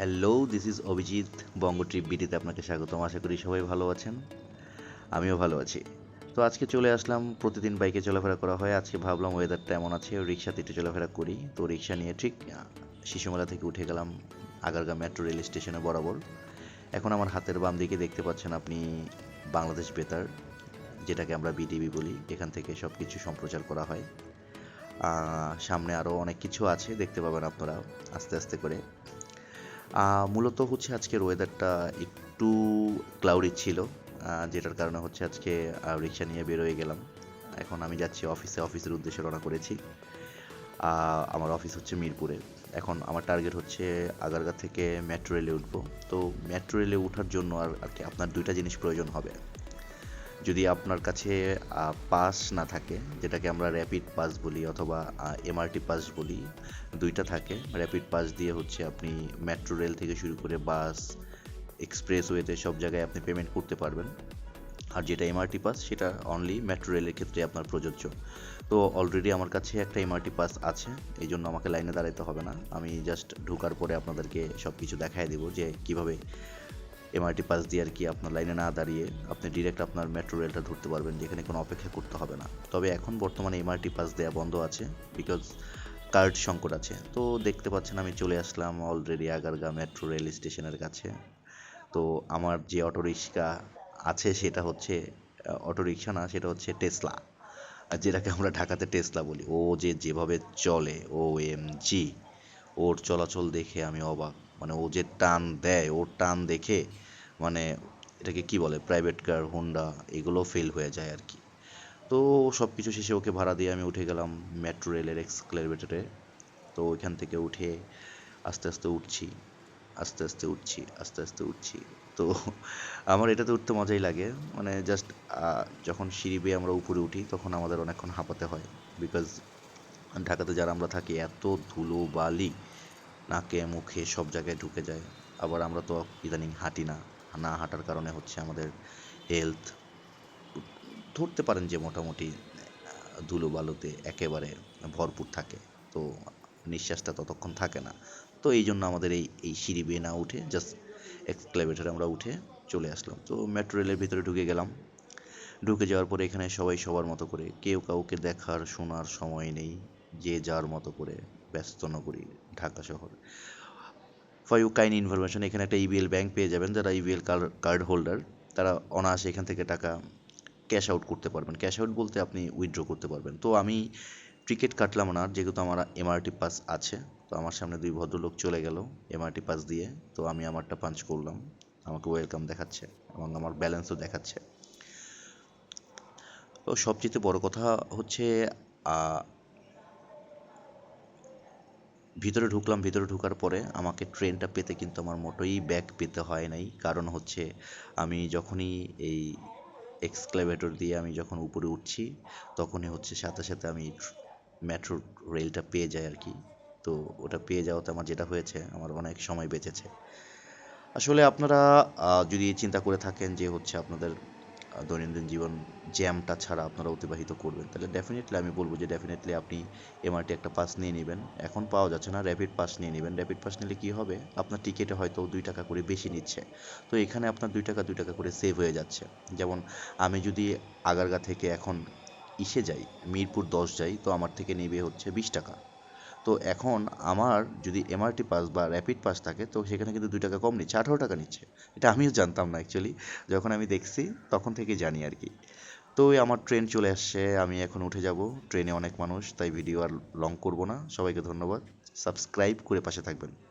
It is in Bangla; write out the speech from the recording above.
Hello this is Abhijit Banga trip বিটিতে আপনাকে স্বাগতম। আশা করি সবাই ভালো আছেন। আমিও ভালো আছি। তো আজকে চলে আসলাম, প্রতিদিন বাইকে চলাফেরা করা হয়। আজকে ভাবলাম ওয়েদারটা এমন আছে, রিক্সাতে একটু চলাফেরা করি। তো রিক্সা নিয়ে ঠিক শিশুমেলা থেকে উঠে গেলাম আগারগা মেট্রো রেল স্টেশনে বরাবর। এখন আমার হাতের বাম দিকে দেখতে পাচ্ছেন আপনি বাংলাদেশ বেতার, যেটাকে আমরা বিটিভি বলি। এখান থেকে সব কিছু সম্প্রচার করা হয়। সামনে আরও অনেক কিছু আছে, দেখতে পাবেন আপনারা আস্তে আস্তে করে। মূলত হচ্ছে আজকের ওয়েদারটা একটু ক্লাউডি ছিল যেটার কারণে হচ্ছে আজকে রিক্সা নিয়ে বেরোয় গেলাম। এখন আমি যাচ্ছি অফিসে অফিসের উদ্দেশ্যে রওনা করেছি। আমার অফিস হচ্ছে মিরপুরে। এখন আমার টার্গেট হচ্ছে আগারগা থেকে মেট্রো রেলে উঠবো। তো মেট্রো রেলে ওঠার জন্য আর আর কি আপনার দুইটা জিনিস প্রয়োজন হবে। যদি আপনার কাছে পাস না থাকে, যেটাকে আমরা র্যাপিড পাস বলি অথবা এমআরটি পাস বলি, দুইটা থাকে। র্যাপিড পাস দিয়ে হচ্ছে আপনি মেট্রো রেল থেকে শুরু করে বাস এক্সপ্রেসওয়েতে সব জায়গায় আপনি পেমেন্ট করতে পারবেন। আর যেটা এমআরটি পাস সেটা অনলি মেট্রো রেলের ক্ষেত্রে আপনার প্রযোজ্য। তো অলরেডি আমার কাছে একটা এমআরটি পাস আছে, এই জন্য আমাকে লাইনে দাঁড়াতে হবে না। আমি জাস্ট ঢোকার পরে আপনাদেরকে সব কিছু দেখাই দেবো যে কীভাবে এমআরটি পাস দিয়ে আর কি আপনার লাইনে না দাঁড়িয়ে আপনি ডিরেক্ট আপনার মেট্রো রেলটা ধরতে পারবেন, যেখানে কোনো অপেক্ষা করতে হবে না। তবে এখন বর্তমানে এমআরটি পাস দেওয়া বন্ধ আছে বিকজ কার্ড সংকট আছে। তো দেখতে পাচ্ছেন আমি চলে আসলাম অলরেডি আগারগা মেট্রো রেল স্টেশনের কাছে। তো আমার যে অটো রিক্সা আছে সেটা হচ্ছে, অটো রিক্সা না, সেটা হচ্ছে টেসলা আর যেটাকে আমরা ঢাকাতে টেসলা বলি। ও যে যেভাবে চলে ও এম জি ওর চলাচল দেখে আমি অবাক। মানে ও যে টান দেয়, ওর টান দেখে মানে এটাকে কি বলে প্রাইভেট কার হোন্ডা এগুলো ফেল হয়ে যায় আর কি। তো সব কিছু শেষে ওকে ভাড়া দিয়ে আমি উঠে গেলাম মেট্রো রেলের এক্সক্লেভেটারে তো ওইখান থেকে উঠে আস্তে আস্তে উঠছি, আস্তে আস্তে উঠছি, আস্তে আস্তে উঠছি। তো আমার এটাতে উঠতে মজাই লাগে মানে জাস্ট যখন সিঁড়ি বেয়ে আমরা উপরে উঠি তখন আমাদের অনেকক্ষণ হাঁপাতে হয়। বিকজ ঢাকাতে যারা আমরা থাকি এত ধুলো বালি নাকে, মুখে সব জায়গায় ঢুকে যায়। আবার আমরা তো ইদানিং হাঁটি না। না হাঁটার কারণে হচ্ছে আমাদের হেলথ ধরতে পারেন যে মোটামুটি ধুলো বালুতে একেবারে ভরপুর থাকে। তো নিঃশ্বাসটা ততক্ষণ থাকে না। তো এই জন্য আমাদের এই এই সিঁড়ি বেয়ে না উঠে জাস্ট এক্সক্লেভেটারে আমরা উঠে চলে আসলাম। তো মেট্রো রেলের ভিতরে ঢুকে গেলাম। ঢুকে যাওয়ার পরে এখানে সবাই সবার মতো করে, কেউ কাউকে দেখার, শোনার সময় নেই। যে যার মতো করে ব্যস্ত নগরী ঢাকা শহর। ফর ইউ কাইন্ড ইনফরমেশন এখানে একটা ইবিএল ব্যাংক পেয়ে যাবেন, যারা ইবিএল কার্ড হোল্ডার তারা অনায়াসে এখান থেকে টাকা ক্যাশ আউট করতে পারবেন। ক্যাশ আউট বলতে আপনি উইথড্র করতে পারবেন। তো আমি টিকিট কাটলাম না, যেহেতু আমার এমআরটি পাস আছে, তো আমার সামনে দুই ভদ্রলোক চলে গেল এমআরটি পাস দিয়ে, তো আমি আমারটা পাঞ্চ করলাম। আমাকে ওয়েলকাম দেখাচ্ছে এবং আমার ব্যালেন্সও দেখাচ্ছে। তো সবচেয়ে বড় কথা হচ্ছে ভিতরে ঢুকলাম, ভিতরে ঢোকার পরে আমাকে ট্রেনটা পেতে কিন্তু আমার মোটেই ব্যাগ পেতে হয় নাই। কারণ হচ্ছে আমি যখনই এই এক্সক্লেভেটর দিয়ে আমি যখন উপরে উঠছি, তখনই হচ্ছে সাথে সাথে আমি মেট্রো রেলটা পেয়ে যাই আর কি। তো ওটা পেয়ে যাওয়াতে আমার যেটা হয়েছে, আমার অনেক সময় বেঁচেছে। আসলে আপনারা যদি চিন্তা করে থাকেন যে হচ্ছে আপনাদের দৈনন্দিন জীবন জ্যামটা ছাড়া আপনারা অতিবাহিত করবেন। তাহলে ডেফিনেটলি আমি বলব যে ডেফিনেটলি আপনি এমআরটি একটা পাস নিয়ে নেবেন। এখন পাওয়া যাচ্ছে না র্যাপিড পাস নিয়ে নেবেন। র্যাপিড পাস নিলে কি হবে? আপনার টিকিটে হয়তো দুই টাকা করে বেশি নিচ্ছে। তো এখানে আপনার দুই টাকা দুই টাকা করে সেভ হয়ে যাচ্ছে। যেমন আমি যদি আগারগা থেকে এখন ইসে যাই, মিরপুর দশ যাই, তো আমার থেকে নেবে হচ্ছে বিশ টাকা। তো এখন আমার যদি এমআরটি পাস বা র্যাপিড পাস থাকে, তো সেখানে কিন্তু দুই টাকা কম নিচ্ছে, আঠারো টাকা নিচ্ছে। এটা আমিও জানতাম না অ্যাকচুয়ালি যখন আমি দেখছি, তখন থেকে জানি আর কি। তো আমার ট্রেন চলে আসছে, আমি এখন উঠে যাব। ট্রেনে অনেক মানুষ, তাই ভিডিও আর লং করব না। সবাইকে ধন্যবাদ। সাবস্ক্রাইব করে পাশে থাকবেন।